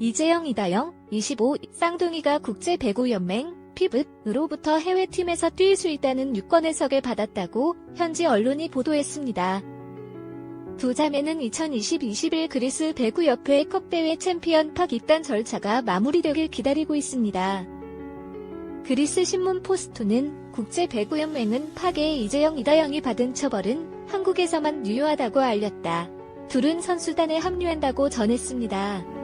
이재영, 이다영, 25, 쌍둥이가 국제 배구연맹, 피붓으로부터 해외팀에서 뛸 수 있다는 유권 해석을 받았다고 현지 언론이 보도했습니다. 두 자매는 2020-21 그리스 배구협회 컵대회 챔피언 팍 입단 절차가 마무리되길 기다리고 있습니다. 그리스 신문 포스트는 국제 배구연맹은 팍의 이재영, 이다영이 받은 처벌은 한국에서만 유효하다고 알렸다. 둘은 선수단에 합류한다고 전했습니다.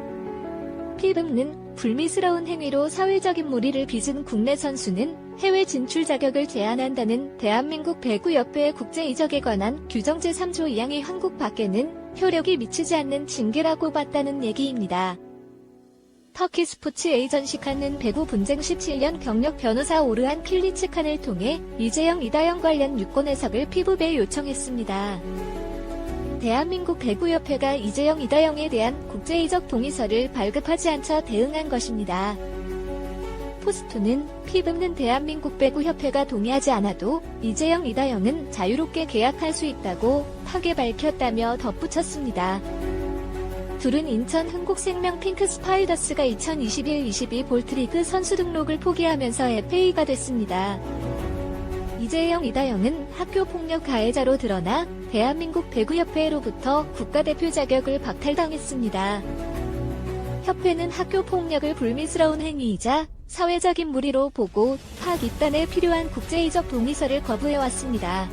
피브는 불미스러운 행위로 사회적인 무리를 빚은 국내 선수는 해외 진출 자격을 제한한다는 대한민국 배구협회 국제 이적에 관한 규정 제3조 2항이 한국 밖에는 효력이 미치지 않는 징계라고 봤다는 얘기입니다. 터키 스포츠 에이전시 칸은 배구 분쟁 17년 경력 변호사 오르한 킬리츠 칸을 통해 이재영 이다영 관련 유권 해석을 피부배에 요청했습니다. 대한민국 배구협회가 이재영 이다영에 대한 국제이적 동의서를 발급하지 않자 대응한 것입니다. 포스트는 피브는 대한민국 배구협회가 동의하지 않아도 이재영 이다영은 자유롭게 계약할 수 있다고 파게 밝혔다며 덧붙였습니다. 둘은 인천 흥국생명 핑크 스파이더스가 2021-22 볼트리그 선수 등록을 포기하면서 FA가 됐습니다. 이재영, 이다영은 학교 폭력 가해자로 드러나 대한민국 배구협회로부터 국가대표 자격을 박탈당했습니다. 협회는 학교 폭력을 불미스러운 행위이자 사회적인 무리로 보고 팍 입단에 필요한 국제이적 동의서를 거부해왔습니다.